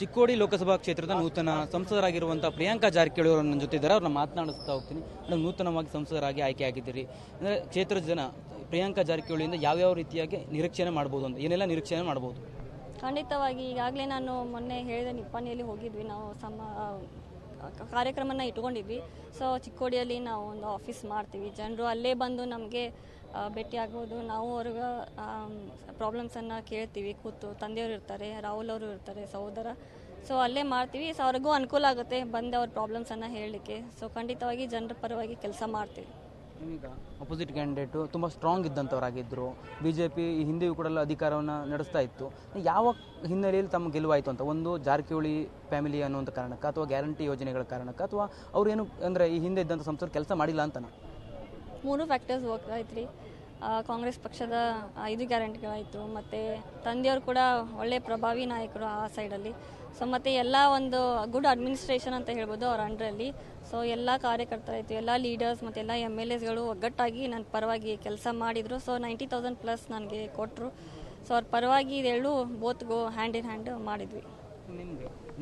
ಚಿಕ್ಕೋಡಿ ಲೋಕಸಭಾ ಕ್ಷೇತ್ರದ ನೂತನ ಸಂಸದರಾಗಿರುವಂತಹ ಪ್ರಿಯಾಂಕಾ ಜಾರಕಿಹೊಳಿ ಅವರು ನನ್ನ ಜೊತೆ ಇದ್ದಾರೆ ಅವ್ರನ್ನ ಮಾತನಾಡಿಸ್ತಾ ಹೋಗ್ತೀನಿ. ಮೇಡಮ್ ನೂತನವಾಗಿ ಸಂಸದರಾಗಿ ಆಯ್ಕೆಯಾಗಿದ್ದೀರಿ ಅಂದ್ರೆ ಕ್ಷೇತ್ರದ ಜನ ಪ್ರಿಯಾಂಕಾ ಜಾರಕಿಹೊಳಿಯಿಂದ ಯಾವ್ಯಾವ ರೀತಿಯಾಗಿ ನಿರೀಕ್ಷಣೆ ಮಾಡ್ಬೋದು ಅಂತ, ಏನೆಲ್ಲ ನಿರೀಕ್ಷಣೆ ಮಾಡಬಹುದು ಖಂಡಿತವಾಗಿ ಈಗಾಗಲೇ ನಾನು ಮೊನ್ನೆ ಹೇಳಿದೆ ನಿಪ್ಪಾಣಿಯಲ್ಲಿ ಹೋಗಿದ್ವಿ. ನಾವು ಸಮ ಕಾರ್ಯಕ್ರಮನ ಇಟ್ಕೊಂಡಿದ್ವಿ. ಸೊ ಚಿಕ್ಕೋಡಿಯಲ್ಲಿ ನಾವು ಒಂದು ಆಫೀಸ್ ಮಾಡ್ತೀವಿ. ಜನರು ಅಲ್ಲೇ ಬಂದು ನಮಗೆ ಭೇಟಿ ಆಗೋದು ನಾವು ಅವ್ರಿಗೆ ಪ್ರಾಬ್ಲಮ್ಸನ್ನು ಕೇಳ್ತೀವಿ. ಕೂತು ತಂದೆಯವರು ಇರ್ತಾರೆ, ರಾಹುಲ್ ಅವರು ಇರ್ತಾರೆ, ಸಹೋದರ. ಸೊ ಅಲ್ಲೇ ಮಾಡ್ತೀವಿ. ಸೊ ಅವ್ರಿಗೂ ಅನುಕೂಲ ಆಗುತ್ತೆ ಬಂದು ಅವ್ರ ಪ್ರಾಬ್ಲಮ್ಸನ್ನು ಹೇಳಲಿಕ್ಕೆ. ಸೊ ಖಂಡಿತವಾಗಿ ಜನರ ಪರವಾಗಿ ಕೆಲಸ ಮಾಡ್ತೀವಿ. ಈಗ ಅಪೋಸಿಟ್ ಕ್ಯಾಂಡಿಡೇಟು ತುಂಬ ಸ್ಟ್ರಾಂಗ್ ಇದ್ದಂಥವರಾಗಿದ್ದರು ಬಿ ಜೆ ಪಿ ಹಿಂದೆಯೂ ಕೂಡ ಅಧಿಕಾರವನ್ನು ನಡೆಸ್ತಾ ಇತ್ತು. ಯಾವ ಹಿನ್ನೆಲೆಯಲ್ಲಿ ತಮ್ಮ ಗೆಲುವಾಯಿತು ಅಂತ? ಒಂದು ಜಾರಕಿಹೊಳಿ ಫ್ಯಾಮಿಲಿ ಅನ್ನುವಂಥ ಕಾರಣಕ್ಕೆ ಅಥವಾ ಗ್ಯಾರಂಟಿ ಯೋಜನೆಗಳ ಕಾರಣಕ್ಕೆ ಅಥವಾ ಅವ್ರೇನು ಅಂದರೆ ಈ ಹಿಂದೆ ಇದ್ದಂಥ ಸಂಸ್ಥೆ ಕೆಲಸ ಮಾಡಿಲ್ಲ ಅಂತ ಮೂರು ಫ್ಯಾಕ್ಟರ್ಸ್ ವರ್ಕ್ ಆಯ್ತು ಕಾಂಗ್ರೆಸ್ ಪಕ್ಷದ ಐದು ಗ್ಯಾರಂಟಿಗಳಾಯಿತು. ಮತ್ತು ತಂದೆಯವರು ಕೂಡ ಒಳ್ಳೆ ಪ್ರಭಾವಿ ನಾಯಕರು ಆ ಸೈಡಲ್ಲಿ. ಸೊ ಮತ್ತು ಎಲ್ಲ ಒಂದು ಗುಡ್ ಅಡ್ಮಿನಿಸ್ಟ್ರೇಷನ್ ಅಂತ ಹೇಳ್ಬೋದು ಅವ್ರ ಅಂಡ್ರಲ್ಲಿ. ಸೊ ಎಲ್ಲ ಕಾರ್ಯಕರ್ತರಾಯಿತು, ಎಲ್ಲ ಲೀಡರ್ಸ್ ಮತ್ತು ಎಲ್ಲ ಎಂ ಎಲ್ ಎಸ್ಗಳು ಒಗ್ಗಟ್ಟಾಗಿ ನನ್ನ ಪರವಾಗಿ ಕೆಲಸ ಮಾಡಿದರು. ಸೊ ನೈಂಟಿ ತೌಸಂಡ್ ಪ್ಲಸ್ ನನಗೆ ಕೊಟ್ಟರು ಸೊ ಅವ್ರ ಪರವಾಗಿ ಇದೆರಡು ಬೋತ್ಗೂ ಹ್ಯಾಂಡ್ ಇನ್ ಹ್ಯಾಂಡ್ ಮಾಡಿದ್ವಿ.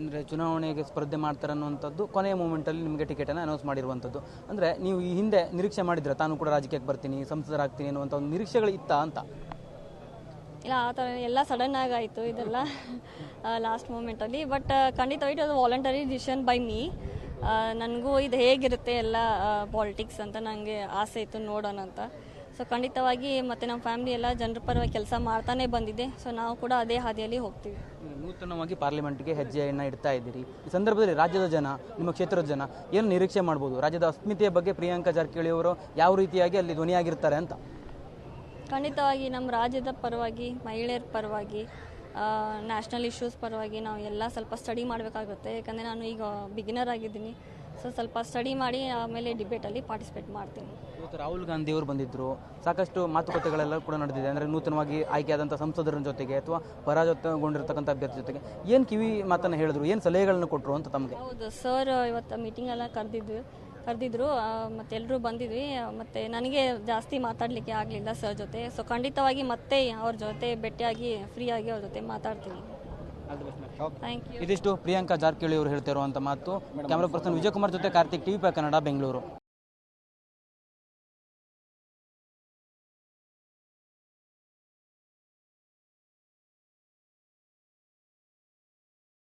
ಅಂದರೆ ಚುನಾವಣೆಗೆ ಸ್ಪರ್ಧೆ ಮಾಡ್ತಾರೆ ಅನ್ನುವಂಥದ್ದು ಕೊನೆಯ ಮೂಮೆಂಟಲ್ಲಿ ನಿಮಗೆ ಟಿಕೆಟನ್ನು ಅನೌನ್ಸ್ ಮಾಡಿರುವಂಥದ್ದು. ಅಂದರೆ ನೀವು ಈ ಹಿಂದೆ ನಿರೀಕ್ಷೆ ಮಾಡಿದ್ರೆ? ತಾನು ಕೂಡ ರಾಜಕೀಯಕ್ಕೆ ಬರ್ತೀನಿ, ಸಂಸದರಾಗ್ತೀನಿ ಅನ್ನುವಂಥ ಒಂದು ನಿರೀಕ್ಷೆಗಳು ಇತ್ತ ಅಂತ? ಇಲ್ಲ, ಆ ಥರ ಎಲ್ಲ ಸಡನ್ ಆಗಾಯಿತು ಇದೆಲ್ಲ ಲಾಸ್ಟ್ ಮೂಮೆಂಟಲ್ಲಿ ಬಟ್ ಖಂಡಿತವಾಗಿ ಅದು ವಾಲಂಟರಿ ಡಿಸಿಷನ್ ಬೈ ಮೀ ನನಗೂ ಇದು ಹೇಗಿರುತ್ತೆ ಎಲ್ಲ ಪಾಲಿಟಿಕ್ಸ್ ಅಂತ ನನಗೆ ಆಸೆ ಇತ್ತು ನೋಡೋಣ ಅಂತ. ಸೊ ಖಂಡಿತವಾಗಿ ಮತ್ತು ನಮ್ಮ ಫ್ಯಾಮಿಲಿ ಎಲ್ಲ ಜನರ ಪರವಾಗಿ ಕೆಲಸ ಮಾಡ್ತಾನೆ ಬಂದಿದೆ. ಸೊ ನಾವು ಕೂಡ ಅದೇ ಹಾದಿಯಲ್ಲಿ ಹೋಗ್ತೀವಿ. ನೂತನವಾಗಿ ಪಾರ್ಲಿಮೆಂಟ್ಗೆ ಹೆಜ್ಜೆಯನ್ನು ಇಡ್ತಾ ಇದ್ದೀರಿ. ಈ ಸಂದರ್ಭದಲ್ಲಿ ರಾಜ್ಯದ ಜನ ನಿಮ್ಮ ಕ್ಷೇತ್ರದ ಜನ ಏನು ನಿರೀಕ್ಷೆ ಮಾಡ್ಬೋದು? ರಾಜ್ಯದ ಅಸ್ಮಿತೆಯ ಬಗ್ಗೆ ಪ್ರಿಯಾಂಕಾ ಜಾರಕಿಹೊಳಿ ಅವರು ಯಾವ ರೀತಿಯಾಗಿ ಅಲ್ಲಿ ಧ್ವನಿಯಾಗಿರ್ತಾರೆ ಅಂತ? ಖಂಡಿತವಾಗಿ ನಮ್ಮ ರಾಜ್ಯದ ಪರವಾಗಿ ಮಹಿಳೆಯರ ಪರವಾಗಿ ನ್ಯಾಷನಲ್ ಇಶ್ಯೂಸ್ ಪರವಾಗಿ ನಾವು ಎಲ್ಲ ಸ್ವಲ್ಪ ಸ್ಟಡಿ ಮಾಡಬೇಕಾಗುತ್ತೆ. ಯಾಕಂದರೆ ನಾನು ಈಗ ಬಿಗಿನರ್ ಆಗಿದ್ದೀನಿ. ಸೊ ಸ್ವಲ್ಪ ಸ್ಟಡಿ ಮಾಡಿ ಆಮೇಲೆ ಡಿಬೇಟಲ್ಲಿ ಪಾರ್ಟಿಸಿಪೇಟ್ ಮಾಡ್ತೀನಿ. ಇವತ್ತು ರಾಹುಲ್ ಗಾಂಧಿ ಅವರು ಬಂದಿದ್ದರು ಸಾಕಷ್ಟು ಮಾತುಕತೆಗಳೆಲ್ಲ ಕೂಡ ನಡೆದಿದೆ. ಅಂದರೆ ನೂತನವಾಗಿ ಆಯ್ಕೆಯಾದಂಥ ಸಂಸದರ ಜೊತೆಗೆ ಅಥವಾ ಪರಾಜಯಗೊಂಡಿರ್ತಕ್ಕಂಥ ಅಭ್ಯರ್ಥಿ ಜೊತೆಗೆ. ಏನು ಕಿವಿ ಮಾತನ್ನು ಹೇಳಿದ್ರು? ಏನು ಸಲಹೆಗಳನ್ನು ಕೊಟ್ಟರು ಅಂತ ತಮಗೆ? ಹೌದು ಸರ್ ಇವತ್ತು ಮೀಟಿಂಗ್ ಎಲ್ಲ ಕರೆದಿದ್ದು ಕರೆದಿದ್ರು ಮತ್ತೆ ಎಲ್ಲರೂ ಬಂದಿದ್ವಿ. ಮತ್ತು ನನಗೆ ಜಾಸ್ತಿ ಮಾತಾಡಲಿಕ್ಕೆ ಆಗಲಿಲ್ಲ ಸರ್ ಜೊತೆ. ಸೊ ಖಂಡಿತವಾಗಿ ಮತ್ತೆ ಅವ್ರ ಜೊತೆ ಭೇಟಿಯಾಗಿ ಫ್ರೀಯಾಗಿ ಅವ್ರ ಜೊತೆ ಮಾತಾಡ್ತೀನಿ. ಇದಿಷ್ಟು ಪ್ರಿಯಾಂಕಾ ಜಾರಕಿಹೊಳಿ ಅವರು ಹೇಳ್ತಾ ಇರುವಂಥ ಮಾತು. ಕ್ಯಾಮ್ರಾ ಪರ್ಸನ್ ವಿಜಯಕುಮಾರ್ ಜೊತೆ ಕಾರ್ತಿಕ್ ಟಿವಿ ಕನ್ನಡ ಬೆಂಗಳೂರು